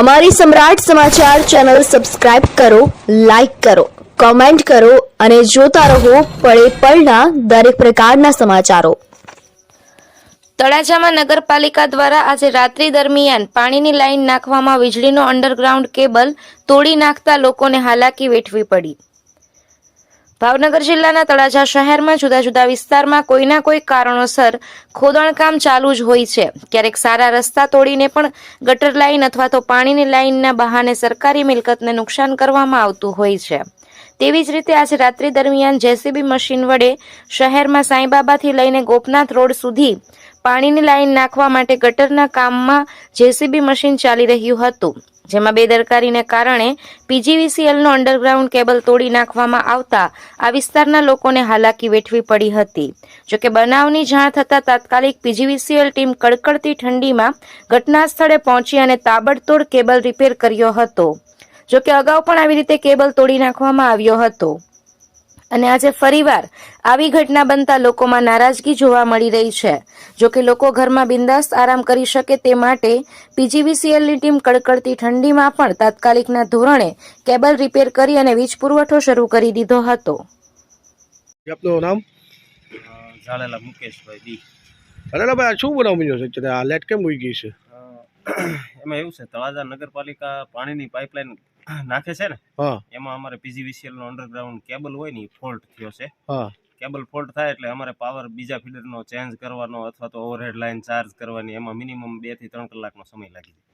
અમારી Samrat Samachar channel subscribe કરો, like કરો, કોમેન્ટ કરો અને જોતા રહો પળે પળના દરેક પ્રકારના સમાચારો. તળાજામાં નગરપાલિકા દ્વારા આજે રાત્રિ દરમિયાન પાણીની લાઈન નાખવામાં વીજળીનો અંડરગ્રાઉન્ડ કેબલ તોડી નાખતા લોકોને હાલાકી વેઠવી પડી. ભાવનગર જિલ્લાના તળાજા શહેરમાં જુદા જુદા વિસ્તારમાં કોઈના કોઈ કારણોસર ખોદણકામ ચાલુ જ હોય છે. ક્યારેક સારા રસ્તા તોડીને પણ ગટર લાઈન અથવા તો પાણીની લાઇનના બહાને સરકારી મિલકતને નુકસાન કરવામાં આવતું હોય છે. તેવી જ રીતે આજે રાત્રિ દરમિયાન જેસીબી મશીન વડે શહેરમાં સાંઈબાબાથી લઈને ગોપનાથ રોડ સુધી પાણીની લાઈન નાખવા માટે ગટરના કામમાં જેસીબી મશીન ચાલી રહ્યું હતું. જેમાં બેદરકારીને કારણે પીજીવીસીએલનો અંડરગ્રાઉન્ડ કેબલ તોડી નાખવામાં આવતા આ વિસ્તારના લોકોને હાલાકી વેઠવી પડી હતી. જોકે બનાવની જાણ થતાં તાત્કાલિક પીજીવીસીએલ ટીમ કડકડતી ઠંડીમાં ઘટના સ્થળે પહોંચી અને તાબડતોડ કેબલ રિપેર કર્યો હતો. જોકે અગાઉ પણ આવી રીતે કેબલ તોડી નાખવામાં આવ્યો હતો. અને આજે ફરીવાર આવી ઘટના બનતા લોકોમાં નારાજગી જોવા મળી રહી છે. જોકે લોકો ઘરમાં બિંદાસ્ત આરામ કરી શકે તે માટે પીજીવીસીએલની ટીમ કડકડતી ઠંડીમાં પણ તાત્કાલિકના ધોરણે કેબલ રિપેર કરી અને વીજ પુરવઠો શરૂ કરી દીધો હતો. આપનું નામ? અ, મુકેશભાઈ બી. અરે શું બનાવ બન્યો છે? અત્યારે આ લાઇટ કેમ ઉઈ ગઈ છે? એમાં એવું છે તળાજા નગરપાલિકા પાણીની પાઇપલાઇન નાખે છે ને? એમાં અમારે પીજીવીસીએલ નો અંડરગ્રાઉન્ડ કેબલ હોય ને ફોલ્ટ થયો છે. કેબલ ફોલ્ટ થાય એટલે અમારે પાવર બીજા ફીડરનો ચેન્જ કરવાનો અથવા તો ઓવરહેડ લાઇન ચાર્જ કરવાની એમાં મિનિમમ બેથી ત્રણ કલાકનો સમય લાગી જાય.